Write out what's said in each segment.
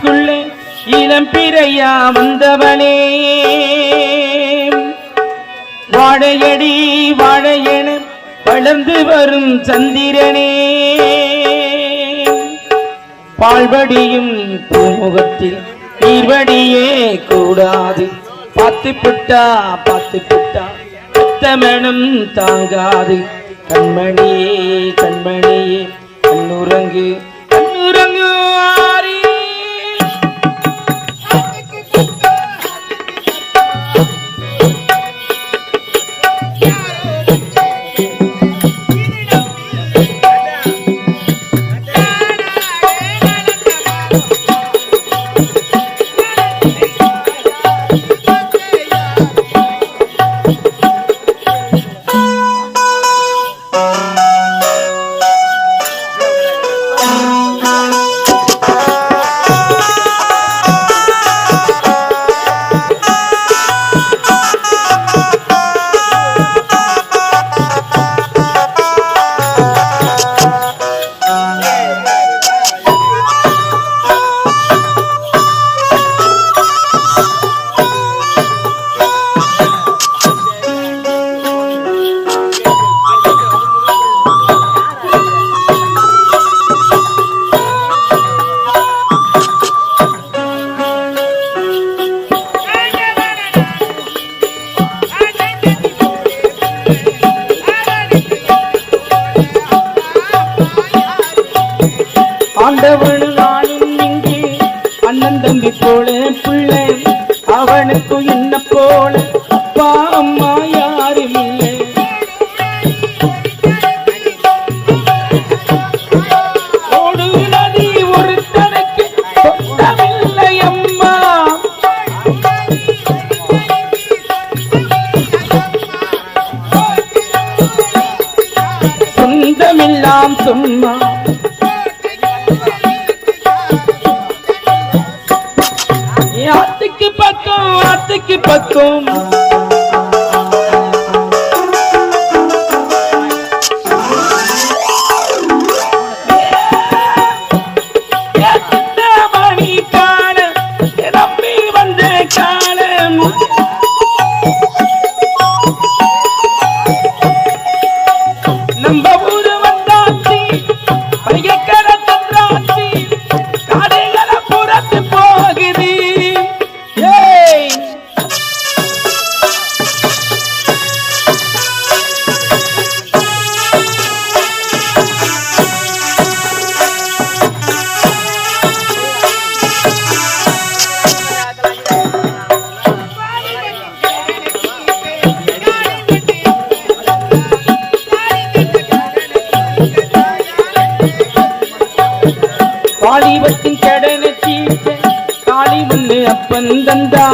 வீட்டுக்குள்ளே இளம் பிறையா வந்தவனே. வாழையடி வாழையென வளர்ந்து வரும் சந்திரனே. பால்வடியும் பூமுகத்தில் நீர்வடியே கூடாது. பார்த்து புட்டா பார்த்து புட்டா புத்தமனம் தாங்காது. கண்மணியே கண்மணியே கண்ணுறங்கு ஆண்டவனு நானும் இங்கே அண்ணன் தம்பி போல பிள்ளை அவனுக்கு வாலிபத்தின் கடனை தீர்க்க தாலி ஒண்ணு அப்பன் தந்தா.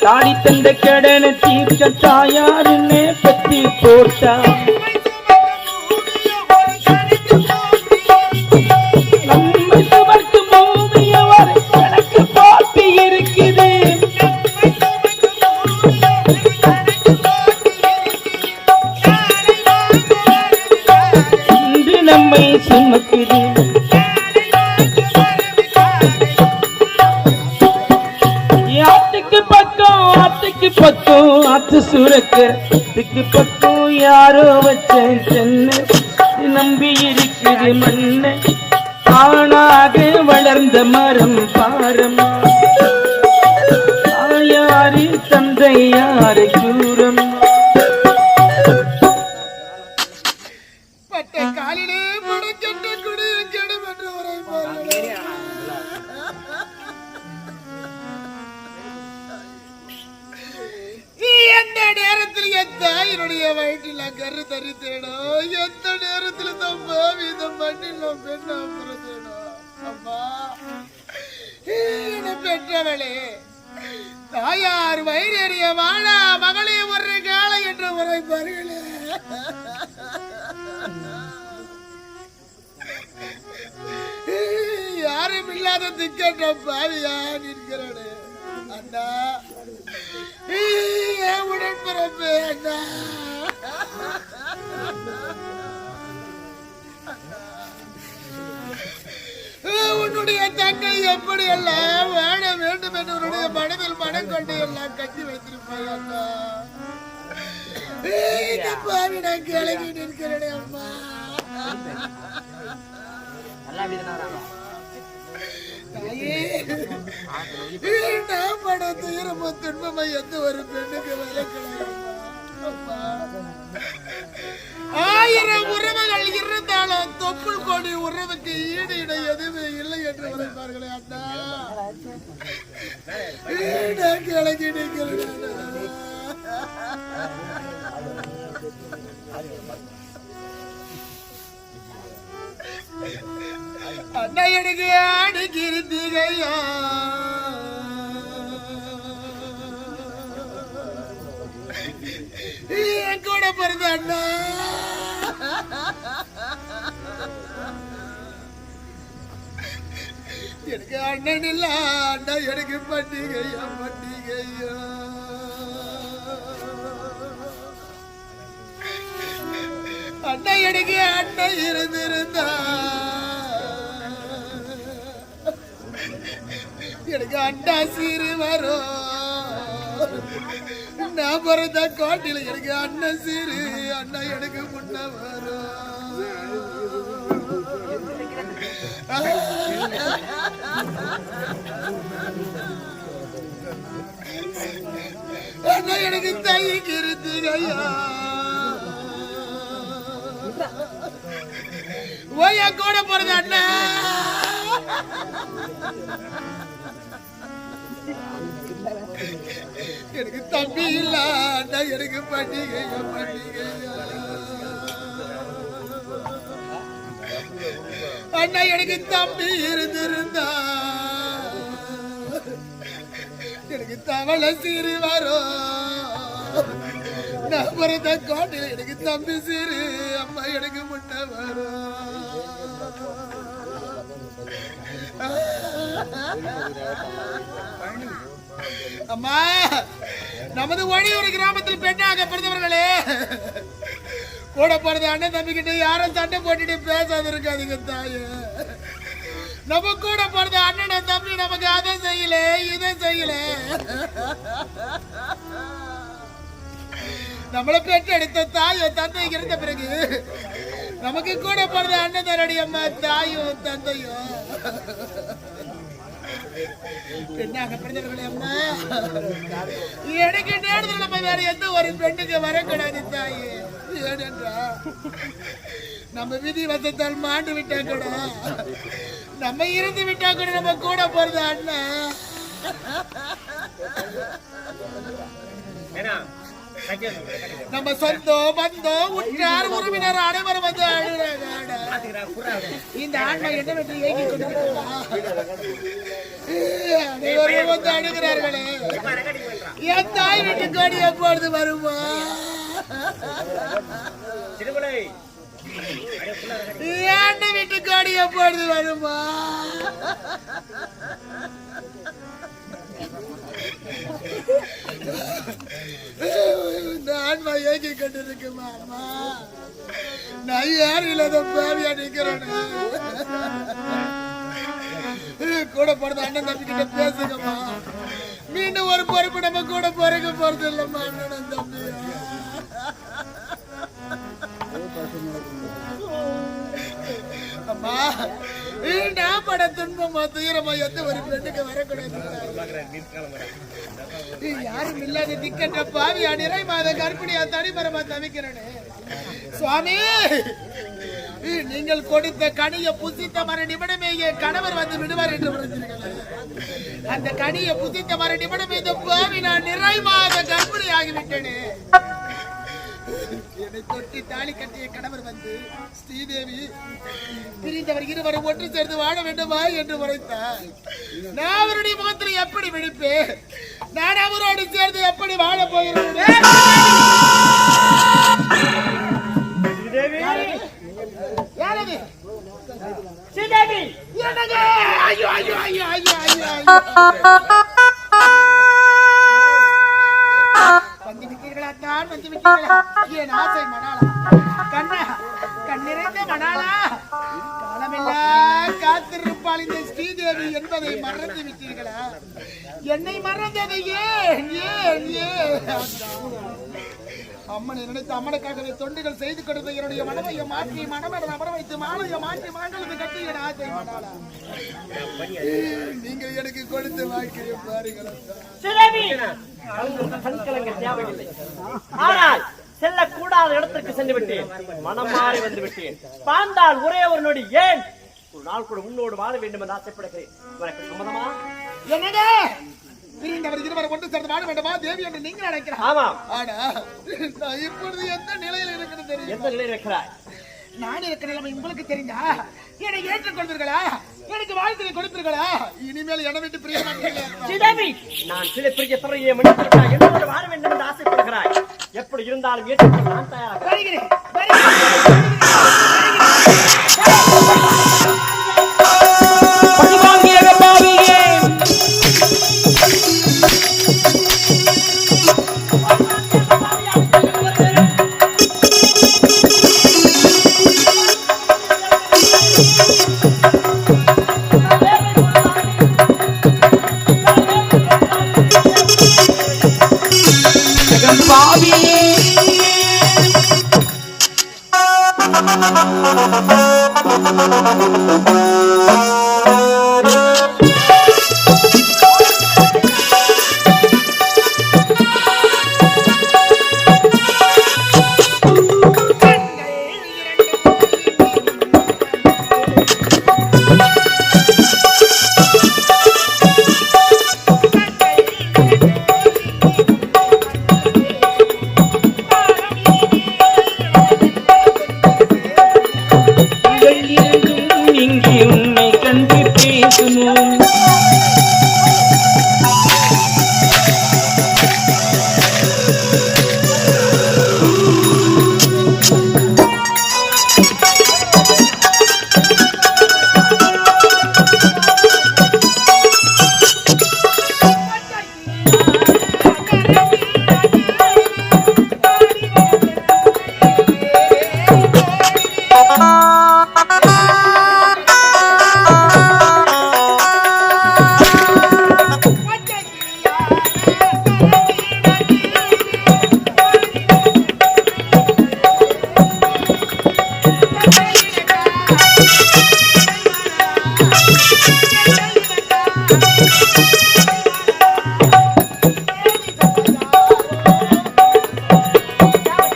தாலி தந்த கடனை தீர்க்க தாயாருன்னு பத்தி போட்டா. நம்ம நம்மை சுமக்குது. பக்கம் ஆத்து சுரக்க. இதுக்கு பக்கம் யாரோ வச்சேன் தென்னை நம்பி இருக்குது மண்ணை. ஆணாக வளர்ந்த மரம் பாரமா. என்னுடைய வயிற்றில் கரு தரித்தேனோ எந்த நேரத்தில் தம் பாவி பண்ணி நான் பெண்ணா பிறந்தேனோ அம்மா பெற்றவளே தாயார் வயிறறிய வாழா மகளே ஒரு கால என்று உரைப்பார்களே யாரும் இல்லாத திக்கற்ற பாவியா நிற்கிறனே அண்ணா தங்கை எப்படி எல்லாம் வாழ வேண்டும் என்று உன்னுடைய மனதில் மனம் கொண்டு எல்லாம் கட்டி வைத்திருப்பாய் பாவி நான் கிளம்பி நிற்கிறேனே அம்மா. நான் பட துயரமோ துன்பமோ எந்த ஒரு பெண்ணுக்கு விளக்கலாம் அம்மா. ஆயிரம் உறவுகள் இருந்தாலும் தொப்புள் கொடி உறவுக்கு ஈடு இணை எதுவுமே இல்லை என்று உரைப்பார்களே அண்ணா. ஈடா நிற்கிறேன் அண்ணா. எனக்கு அடிக்கிறீங்கய்யா என் கூட பிறந்த அண்ணா. எனக்கு அண்ணன் இல்ல அண்ணா எனக்கு பண்டிகையா பண்டிகையா. அண்ணா எனக்கு அண்ணன் இருந்திருந்தா. எனக்கு அண்டா சீரு வரும் நான் பிறந்த காட்டில எனக்கு அண்ணன் சீரு அண்ணா எனக்கு முன்ன வரும் அண்ணா எனக்கு தைக்கு இருந்துகையா ஓயா கூட போறது அண்ணா. எனக்கு தம்பி இல்ல அண்ணா எனக்கு பண்டிகையா பண்டிகையா. அண்ணா எனக்கு தம்பி இருந்திருந்தா. எனக்கு தவளை சீரு வரும் நான் பிறந்த எனக்கு தம்பி சீரு அம்மா எனக்கு முட்டை வரும் அம்மா நமது ஒளியூர் கிராமத்தில் பெண்ணாக பிறந்தவர்களே. கூட பிறந்த அண்ணன் தம்பி கிட்ட யாரும் சண்டை போட்டுட்டு பேசாது இருக்காதீங்க தாயே. நம்ம கூட பிறந்த அண்ணன் தம்பி நமக்கு அதை செய்யல இதை செய்யல. நம்மளை பெற்றெடுத்த தாயோ தந்தை இருந்த பிறகு நமக்கு கூட பிறந்த அண்ணன் தரடி அம்மா தாயும் தந்தையும் பெண்ணாக பிறந்தவர்களே அம்மா எனக்கு நேரத்தில் நம்ம வேற எந்த ஒரு பெண்ணுக்கு வரக்கூடாது தாயே. நம்ம விதி வசத்தால் மாண்டு விட்டா கூட நம்ம இருந்து விட்டா கூட நம்ம கூட போறது அண்ணன் நம்ம சொந்தம் பந்தம் உற்றார் உறவினர் அனைவரும் வந்து அழுகிறாங்க இந்த ஆன்மா என்ன வெற்றி ஏங்கி அனைவரும் வந்து அழுகிறார்களே. என் தாய் வீட்டு கோடி எப்பொழுது வருமா? என் வீட்டு கோடி எப்பொழுது வருமா? இந்த ஆன்மா ஏங்கி கொண்டிருக்குமா அம்மா நான் யாரும் இல்லாத பாவியா நிக்கிறேன்? கூட பிறந்த அண்ணன் தம்பி கிட்ட பேசுங்கம்மா. மீண்டும் ஒரு பொறுப்பு நம்ம கூட பிறகு போறது இல்லம்மா அண்ணன் தம்பி அம்மா நான் பட துன்பமா துயரமா எந்த ஒரு பெண்ணுக்கு வரக்கூடாது. யாரும் இல்லாத திக்கற்ற பாவியா நிறை மாத கர்ப்பிணியா தனிமரமா தவிக்கிறேனே. சுவாமி நீங்கள் கொடுத்த கனியை புசித்த மர நிமிடமே என் கணவர் வந்து விடுவார் என்று அந்த கனியை புசித்த மர நிமிடமே இந்த பாவி நான் நிறை மாத கர்ப்பிணி ஆகிவிட்டேனே என்னை தொட்டி தாலி கட்டிய கணவர் வந்து ஸ்ரீதேவி பிரிந்தவர் இருவரும் ஒன்று சேர்ந்து வாழ வேண்டுமா? என்று உரைத்தார். நான் அவருடைய முகத்தில் எப்படி விழிப்பேன்? நான் அவரோடு சேர்ந்து எப்படி வாழ போகிறேன்? என்னங்க ஐயோ ஐயோ ஐயோ ஐயோ ஐயோ. ஐயோ வந்து என் ஆசை மணாலா? கண்ணா கண்ணிறைந்த மணாலா? காலமெல்லாம் காத்திருப்பாள் இந்த ஸ்ரீதேவி என்பதை மறந்து விட்டீர்களா? என்னை மறந்ததை ஏன்? ஏன்? ஏன்? அம்மனை நினைத்து அம்மனுக்காகவே தொண்டுகள் செய்து கொடுத்த என்னுடைய மனமையை மாற்றி மனமட அமர வைத்து மாலையை மாற்றி மாங்களுக்கு கட்டி என் ஆசை நீங்கள் எனக்கு கொடுத்து வாக்கிறேன் பாருங்கள் செல்லக்கூடாத இடத்திற்கு சென்று விட்டேன். மனம் மாறி வந்து விட்டேன். பாந்தால் ஒரே ஒரு நொடி ஏன்? ஒரு நாள் கூட உன்னோடு வாழ வேண்டும் என்று ஆசைப்படுகிறேன். உனக்கு சம்மதமா என்னங்க பிரிந்தவர் இருவர் ஒன்று சேர்ந்து வாழ வேண்டுமா? தேவி என்று நீங்கள் நினைக்கிறார் ஆமாம் ஆனா நான் இப்பொழுது எந்த நிலையில் இருக்கிறது தெரியும்? எந்த நிலையில் இருக்கிறாய்? நான் இருக்கிற நிலைமை உங்களுக்கு தெரிஞ்சா என்னை ஏற்றுக்கொள்வீர்களா? எனக்கு வாழ்க்கையை கொடுப்பீர்களா? இனிமேல் என்னை விட்டு பிரிய மாட்டீங்களா நான் சில பெரிய துறையை மன்னித்திருக்கிறாய் என்னோடு வாழ வேண்டும் என்று ஆசைப்படுகிறாய். எப்படி இருந்தாலும் ஏற்றுக்கொள்ள நான் தயாராக வருகிறேன் வருகிறேன்.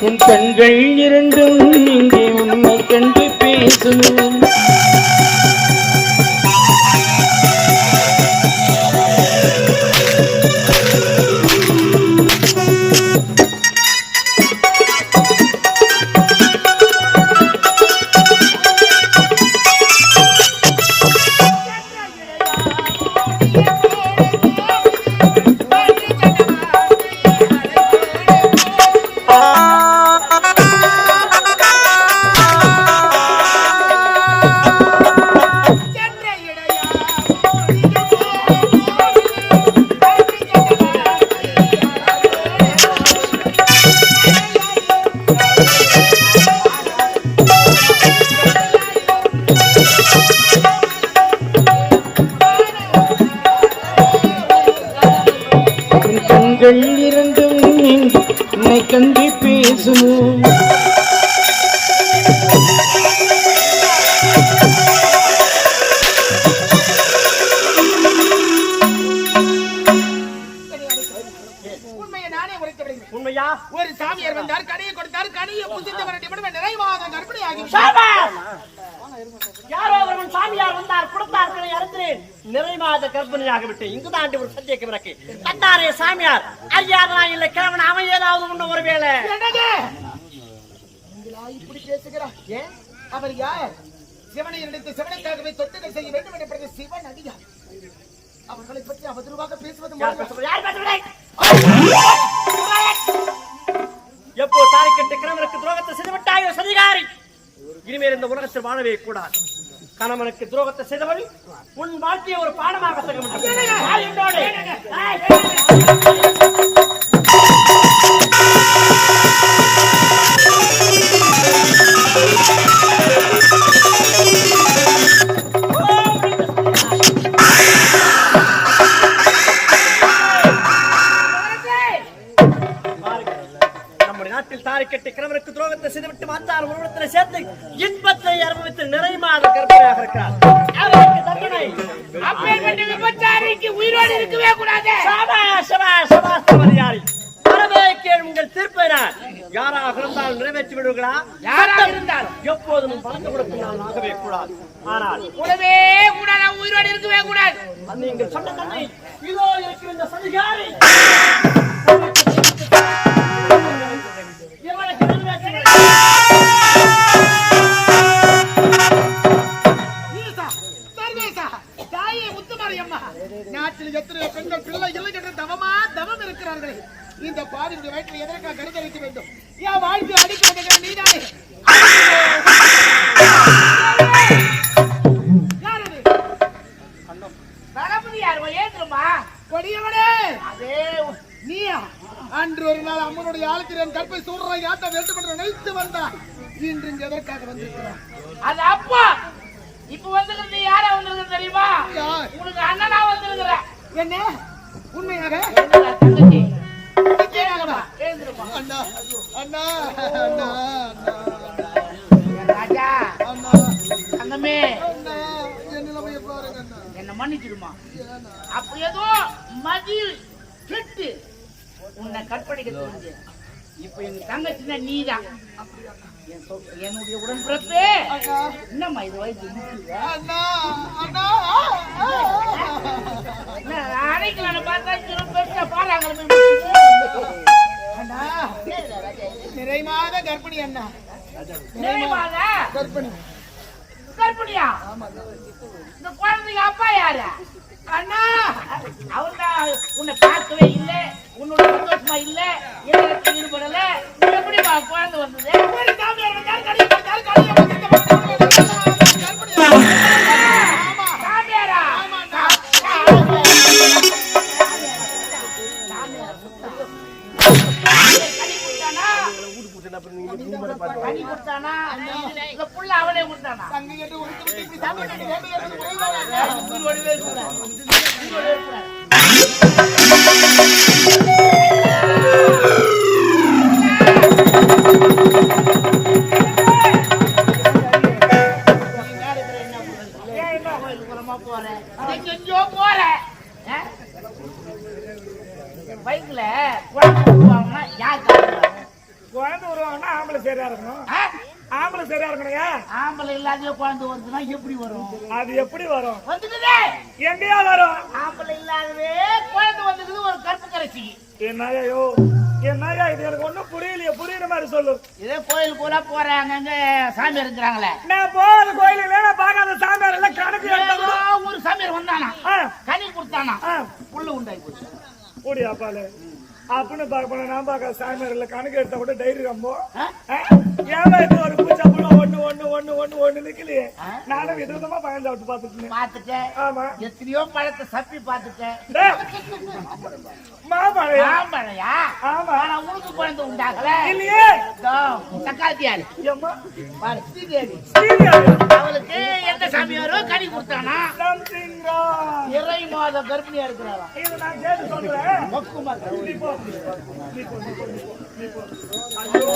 உன் கண்கள் இரண்டும் இங்கே உன்னை கண்டு பேசும். கண்டு பேசுமோ? உண்மையை ஒரு சாமியார் வந்தார் கனியை கொடுத்தார் கனியை புசித்து வர நிமிடம் நிறைவாக கர்ப்பிணி ஆகி சாபாஷ்! யாரோ ஒருவன் சாமியார் வந்தார் கொடுத்தார் கனை அறுக்கிறேன். நிறை மாத கர்ப்பிணியாக விட்டு இங்குதான் ஒரு சந்தேகம் கத்தாரே சாமியார் ஐயாரா இல்ல கிழவன் அவன் ஏதாவது உண்ண ஒரு வேலை என்னங்க நீங்களா இப்படி பேசுகிறார் ஏன் அவர் யார்? சிவனை நினைத்து சிவனுக்காகவே தொட்டுகள் செய்ய வேண்டும் என்ற சிவன் அடியா அவர்களை பற்றி அவதூறாக பேசுவது? எப்போ தாரை கட்ட கணவனுக்கு துரோகத்தை செய்துவிட்டாயோ சதிகாரி? இனிமேல் இந்த உலகத்தில் வாழவே கூடாது. கணவனுக்கு துரோகத்தை செய்தவள் உன் வாழ்க்கையை ஒரு பாடமாக தக பிறந்து இன்பத்தை அனுபவித்து நிறை மாத கர்ப்பிணியாக இருக்கிறார். அவருக்கு தண்டனை. அப்பேற்பட்ட விபச்சாரிக்கு உயிரோடு இருக்கவே கூடாது. சபா சபா சபா சபரியாரி வரவே கேளுங்கள் தீர்ப்பினார் யாராக இருந்தாலும் நிறைவேற்றி விடுவீர்களா? யாராக இருந்தாலும். எப்போதும் பலந்து கொடுக்கும் ஆகவே கூடாது. ஆனால் கூடவே கூடாது உயிரோடு இருக்கவே கூடாது. நீங்கள் சொன்ன தன்னை இதோ இருக்கிற இந்த சதிகாரி. எத்தனை பெண்கள் பிள்ளை இல்லை என்ற தவமா தவம் இருக்கிறார்கள். இந்த பாதியுடைய வயிற்றில் எதற்காக கருதளிக்க வேண்டும்? என் வாழ்க்கை அடிக்கிறது நீதானே. நீயா? அன்று ஒரு நாள் அம்மனுடைய ஆளுக்கிறேன் கற்பை சூடுற யாத்த வேண்டும் என்று நினைத்து வந்தார் இன்று இங்கு எதற்காக வந்திருக்கிறார் அது அப்பா. இப்ப வந்திருக்கிறது யாரா வந்திருக்கு தெரியுமா? உனக்கு அண்ணனா வந்திருக்கிற என்ன? உண்மையாக? அண்ணா அண்ணா அண்ணா ராஜா தங்கமே என்ன மன்னிச்சிடுமா? அப்ப ஏதோ மதில் கெட்டு உன்னை கற்பழிக்க தோணுது இப்ப எங்க தங்கச்சினா நீதான் என்னுடைய உடன்பிறப்பே. என்னம்மா இது வயசு அடைக்கலான பார்த்தா திரும்ப பெருசா பாலாங்க அண்ணா. நிறைமாத கர்ப்பிணி அண்ணா. நிறைவாதா? கர்ப்பிணி. கற்பழியா இந்த குழந்தைங்க அப்பா யாரு? அண்ணா! அவர் தான் உன்னை பார்க்கவே இல்லை. உன்னோட சந்தோஷமா இல்ல. எதிர்த்து ஈடுபடல. எப்படி குழந்தை வந்தது? சாமியார்? கொடுத்தானா? புள்ள கொடுத்தானா? தங்கை விட்டு இப்படி கட்டி வேண்டு. உயிரோடவே இருக்கிறார். ஏன் இல்லாத குழந்தை வருதுன்னா எப்படி வரும்? அது எப்படி வரும்? வந்துக்குதே எங்கேயா வரும்? ஆம்பளை இல்லாதவே குழந்தை வந்துக்குது ஒரு கருப்பு கரைச்சி. என்னையோ என்னையா இது எனக்கு ஒண்ணும் புரியலையே. புரியுற மாதிரி சொல்லு. இதே கோயில் கூட போறாங்க அங்க சாமி இருக்கிறாங்களே நான் போகாத கோயிலுக்கு நான் பார்க்காத சாமியார் எல்லாம் கணக்கு எடுத்தா ஒரு சாமியார் வந்தானா? கனி கொடுத்தானா? ஆ. புல்லு உண்டாய் போச்சு. கூடி அப்பாலே. அப்படின்னு பார்க்க போனா நான் பார்க்காத சாமியார் எல்லாம் கணக்கு எடுத்தா கூட டைரி ரம்போ. இது ஒரு பூச்சா புள்ள ஒண்ணு ஒண்ணு ஒண்ணு ஒண்ணு ஒண்ணு நிக்கலையே. நானும் விதவிதமா பயந்து விட்டு பார்த்துட்டு பார்த்துட்டேன். ஆமா. எத்தனையோ பழத்தை சப்பி பார்த்துட்டேன். டேய், மாம்பழையா ஆமா. ஆனா உனக்கு குழந்தை உண்டாகல. இல்லையே. சக்காத்தியாரு ஸ்ரீதேவி. அவளுக்கு எந்த சாமியாரோ கனி கொடுத்தானா? இறை மாத கர்ப்பிணியா இருக்கிறாரா இது நான் கேட்டு சொல்றேன். மொக்குமா. ஐயோ,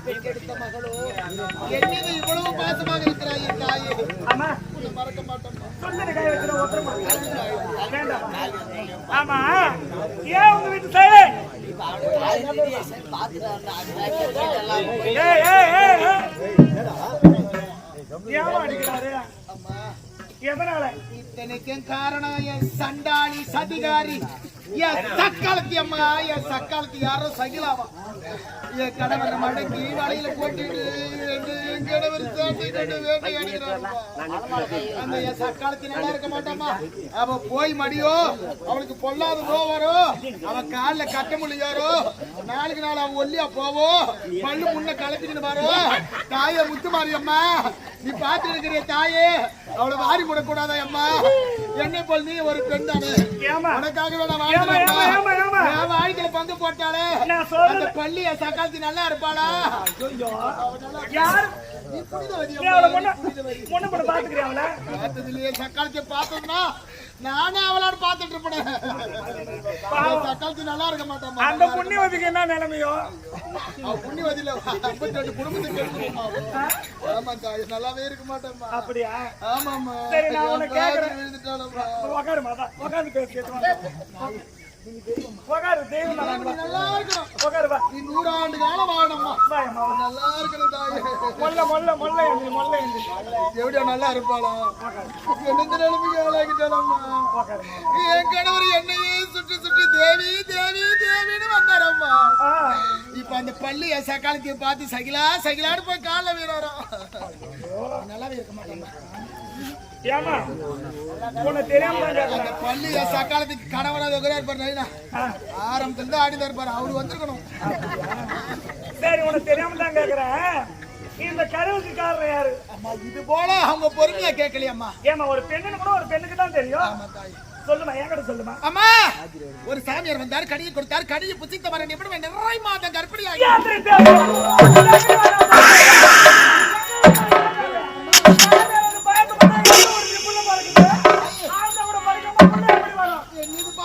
பெற்றெடுத்த மகளோ என் இவ்வளவு பாசமாக தாயே அம்மா, மறக்க ஆமா ஏன் உங்க வீட்டு சைடு அடிக்கிறாரு எதனால இத்தனைக்கும் காரணம் என் சண்டாளி சதிகாரி என் சக்காலத்தி அம்மா என் சக்காலத்தி யாரோ சகிலாவா? என் கணவர் மடங்கி வலையில போட்டுட்டு ரெண்டு கணவர் சாட்டி கொண்டு அந்த என் சக்காலத்தி நல்லா இருக்க மாட்டாமா அவ போய் மடியோ அவளுக்கு பொல்லாத நோ வரும் அவ கால்ல கட்ட முடியாரோ நாளுக்கு நாள் அவன் ஒல்லியா போவோ பல்லு முன்ன கலப்பிட்டு வரும் தாயே முத்துமாரி அம்மா. நீ பாத்து இருக்கிற தாயே. அவளை வாரி போடக்கூடாதா அம்மா. என்னை போல் நீ ஒரு பெண் தானே? உனக்காகவே நான் வாழ்க்கையில பங்கு போட்டாலே அந்த பள்ளிய சக்காத்தி நல்லா இருப்பாளா? யார்? சக்காலத்தை பார்த்தோம்னா நானே அவளான்னு பார்த்துட்டு இருப்பேன். சக்காலத்தி நல்லா இருக்க மாட்டாமா அந்த புண்ணியவதிக்கு என்ன நிலைமையோ? புண்ணியவதியில ஐம்பத்தி ரெண்டு குடும்பத்துக்கு எடுத்துருமா ஆமா தாய் நல்லாவே இருக்க மாட்டேம்மா. அப்படியா? ஆமாம்மா. சரி, நல்லா இருக்கணும். நூறாண்டு காலம் வாழணும்மா நல்லா இருக்கணும் தாயே மொல்ல மொல்ல மொல்ல எழுந்து மொல்ல எழுந்து எப்படியா நல்லா இருப்பாளா என்ன நிலைமைக்கு ஆளாகிட்டாளம்மா என் கணவர் என்னையே சுற்றி சுற்றி தேவி தேவி தேவின்னு வந்தாரம்மா இப்ப அந்த பள்ளி சக்காலத்தையும் பார்த்து சகிலா சகிலான்னு போய் காலில் வீறாராம் நல்லாவே இருக்க மாட்டேன் ஏமா உனக்கு தெரியாம பள்ளி சக்காலத்துக்கு கணவனாக இருக்கிறார் இருப்பார் நைனா ஆரம்பத்துல இருந்து ஆடிதான் இருப்பாரு அவரு வந்திருக்கணும். சரி உனக்கு தெரியாம தான் கேக்குறேன். இந்த கருவுக்கு காரணம் யாரு? அம்மா இது போல அவங்க பொறுமையா கேட்கலையம்மா. ஏமா ஒரு பெண்ணுன்னு கூட ஒரு பெண்ணுக்கு தான் தெரியும். ஆமா தாய். சொல்லுமா என்கிட்ட சொல்லுமா? அம்மா ஒரு சாமியார் வந்தார் கடியை கொடுத்தார் கடியை புசித்த மர நிமிடம் நிறை மாதம் கர்ப்பிணியாகி யாத்திரை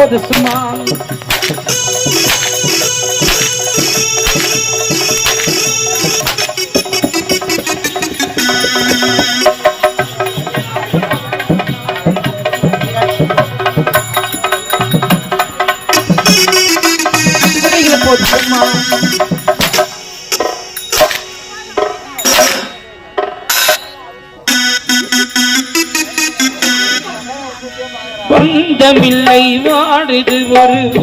pod smak வாடுது ஒரு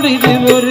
ಮಾಡಿದೆವರು